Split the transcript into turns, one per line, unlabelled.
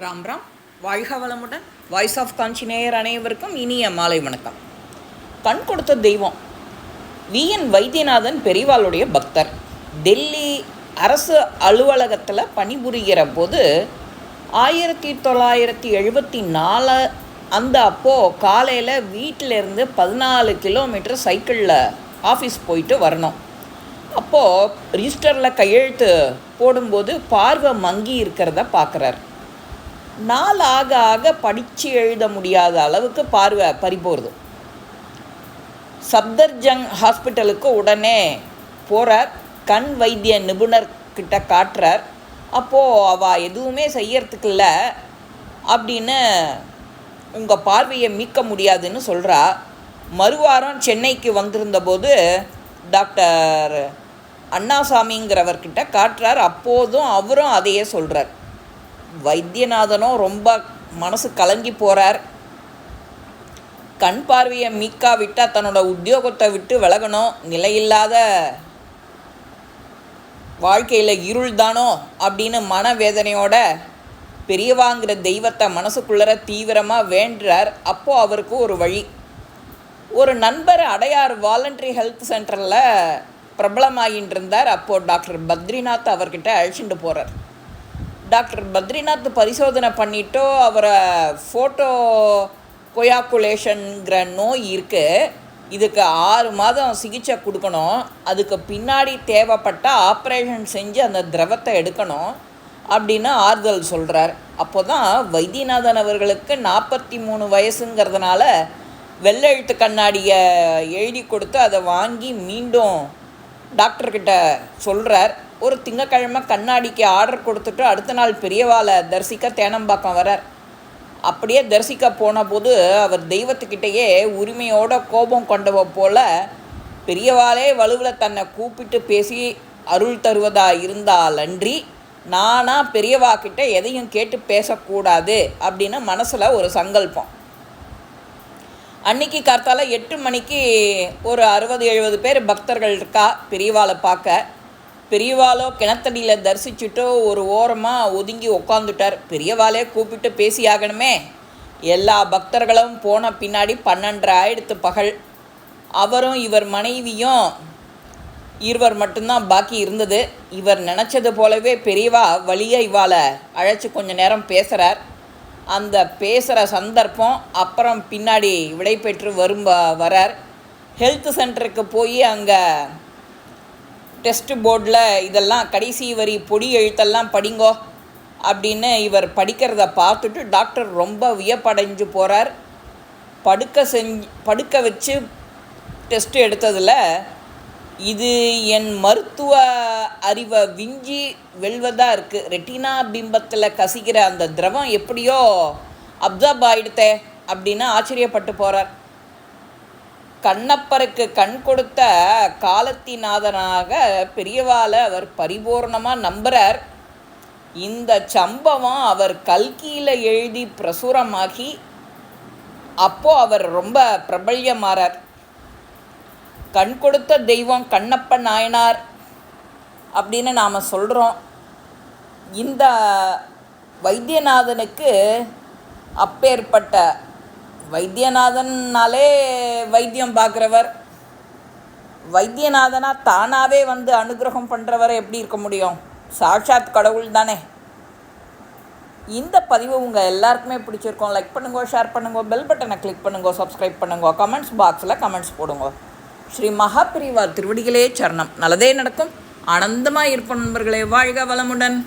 ராம் ராம். வாழ்க வளமுடன். Voice of காஞ்சி நேயர் அனைவருக்கும் இனிய மாலை வணக்கம். கண் கொடுத்த தெய்வம் வி. என். வைத்தியநாதன் பெரிவாளுடைய பக்தர். டெல்லி அரசு அலுவலகத்தில் பணிபுரிகிற போது ஆயிரத்தி தொள்ளாயிரத்தி எழுபத்தி நாலு அந்த அப்போது காலையில் வீட்டிலேருந்து பதினாலு கிலோமீட்டர் சைக்கிளில் ஆஃபீஸ் போயிட்டு வரணும். அப்போது ரிஜிஸ்டரில் கையெழுத்து போடும்போது பார்வை மங்கி இருக்கிறத பார்க்குறார் நாள் ஆக ஆக படித்து எழுத முடியாத அளவுக்கு பார்வை பறிபோகுது சப்தர்ஜங் ஹாஸ்பிட்டலுக்கு உடனே போகிறார் கண் வைத்திய நிபுணர் கிட்ட காட்டுறார். அப்போது அவள் எதுவுமே செய்யறதுக்கு இல்லை அப்படின்னு உங்கள் பார்வையை மீட்க முடியாதுன்னு சொல்கிறா மறுவாரம் சென்னைக்கு வந்திருந்தபோது டாக்டர் அண்ணாசாமிங்கிறவர்கிட்ட காட்டுறார். அப்போதும் அவரும் அதையே சொல்கிறார் வைத்தியநாதனும் ரொம்ப மனசு கலங்கி போகிறார் கண் பார்வையை மீக்காவிட்டால் தன்னோட உத்தியோகத்தை விட்டு விலகணும். நிலையில்லாத வாழ்க்கையில் இருள் தானோ அப்படின்னு மனவேதனையோட பெரியவாங்கிற தெய்வத்தை மனசுக்குள்ளர தீவிரமாக வேண்டுறார். அப்போது அவருக்கு ஒரு வழி. ஒரு நண்பர் அடையார் வாலண்டரி ஹெல்த் சென்டரில் பிரபலமாகிட்டு இருந்தார் அப்போது டாக்டர் பத்ரிநாத் அவர்கிட்ட அழைச்சிட்டு போகிறார் டாக்டர் பத்ரிநாத் பரிசோதனை பண்ணிட்டோ அவரை ஃபோட்டோ கொயாக்குலேஷனுங்கிற நோய் இருக்குது இதுக்கு ஆறு மாதம் சிகிச்சை கொடுக்கணும். அதுக்கு பின்னாடி தேவைப்பட்ட ஆப்ரேஷன் செஞ்சு அந்த திரவத்தை எடுக்கணும் அப்படின்னு ஆறுதல் சொல்கிறார் அப்போ தான் வைத்தியநாதன் அவர்களுக்கு நாற்பத்தி மூணு வயசுங்கிறதுனால வெள்ளை எழுத்து கண்ணாடியை எழுதி கொடுத்து அதை வாங்கி மீண்டும் டாக்டர்கிட்ட சொல்கிறார் ஒரு திங்கக்கிழமை கண்ணாடிக்கு ஆர்டர் கொடுத்துட்டு அடுத்த நாள் பெரியவாளை தரிசிக்க தேனம்பாக்கம் வரார். அப்படியே தரிசிக்க போனபோது அவர் தெய்வத்துக்கிட்டேயே உரிமையோட கோபம் கொண்டவ போல பெரியவாளே வலுவில் தன்னை கூப்பிட்டு பேசி அருள் தருவதா இருந்தாலன்றி நானா பெரியவா கிட்ட எதையும் கேட்டு பேசக்கூடாது அப்படின்னு மனசில் ஒரு சங்கல்பம். அன்னைக்கு கார்த்தால எட்டு மணிக்கு ஒரு அறுபது எழுபது பேர் பக்தர்கள் இருக்கா பெரியவாளை பார்க்க. பெரியவாளோ கிணத்தடியில் தரிசிச்சுட்டு ஒரு ஓரமாக ஒதுங்கி உக்காந்துட்டார். பெரியவாளே கூப்பிட்டு பேசி ஆகணுமே. எல்லா பக்தர்களும் போன பின்னாடி பன்னெண்டரை ஆயிடுத்து பகல். அவரும் இவர் மனைவியும் இருவர் மட்டும்தான் பாக்கி இருந்தது. இவர் நினச்சது போலவே பெரியவா வழியை இவாளை அழைச்சி கொஞ்ச நேரம் பேசுகிறார் அந்த பேசுகிற சந்தர்ப்பம் அப்புறம் பின்னாடி விடை பெற்று வரும் வரார். ஹெல்த் சென்டருக்கு போய் அங்கே டெஸ்ட் போர்டில் இதெல்லாம் கடைசி வரி பொடி எழுத்தெல்லாம் படிங்கோ அப்படின்னு இவர் படிக்கிறத பார்த்துட்டு டாக்டர் ரொம்ப வியப்படைஞ்சு போகிறார் படுக்க செஞ்சு படுக்க வச்சு டெஸ்ட் எடுத்ததில் இது என் மருத்துவ அறிவை விஞ்சி வெல்வதாக இருக்குது ரெட்டினா பிம்பத்தில் கசிக்கிற அந்த திரவம் எப்படியோ அப்சர்ப் ஆகிடுத்தே அப்படின்னு ஆச்சரியப்பட்டு போகிறார் கண்ணப்பருக்கு கண் கொடுத்த காலத்திநாதனாக பெரியவாளை அவர் பரிபூர்ணமாக நம்புகிறார் இந்த சம்பவம் அவர் கல்கியில் எழுதி பிரசுரமாகி அப்போ அவர் ரொம்ப பிரபல்யமாறார். கண் கொடுத்த தெய்வம் கண்ணப்ப நாயனார் அப்படின்னு நாம் சொல்கிறோம் இந்த வைத்தியநாதனுக்கு அப்பேற்பட்ட வைத்தியநாதன்னாலே வைத்தியம் பார்க்குறவர். வைத்தியநாதனா தானாகவே வந்து அனுகிரகம் பண்ணுறவர் எப்படி இருக்க முடியும்? சாட்சாத் கடவுள் தானே. இந்த பதிவு உங்கள் எல்லாருக்குமே பிடிச்சிருக்கோம். லைக் பண்ணுங்க ஷேர் பண்ணுங்க பெல் பட்டனை கிளிக் பண்ணுங்க சப்ஸ்கிரைப் பண்ணுங்க கமெண்ட்ஸ் பாக்ஸில் கமெண்ட்ஸ் போடுங்க. ஸ்ரீ மகாபிரிவா திருவடிகளே சரணம். நல்லதே நடக்கும். ஆனந்தமாக இருப்போம் நண்பர்களே. வாழ்க வளமுடன்.